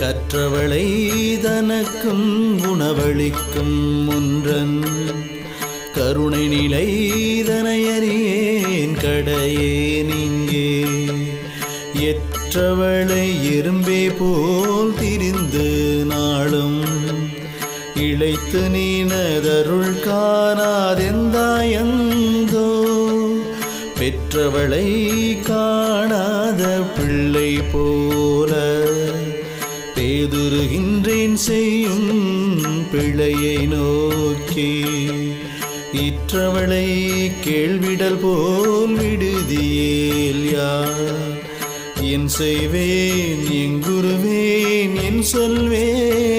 கற்றவளை தனக்கும் உணவளிக்கும் முன்றன். கருணை நிலை தனையறியேன் கடையே நீங்கே. எற்றவளை எறும்பே போல் திரிந்து நாளும். இழைத்து நீனதருள் காணாதெந்தாயந்தோ. பெற்றவளை காணாத பிள்ளை போல பேதுருகின்றேன் செய்யும் பிழையை நோக்கி. இற்றவளை கேள்விடல் போல் விடுதியேல் யார்? என் செய்வேன் என் குருவேன் என் சொல்வேன்.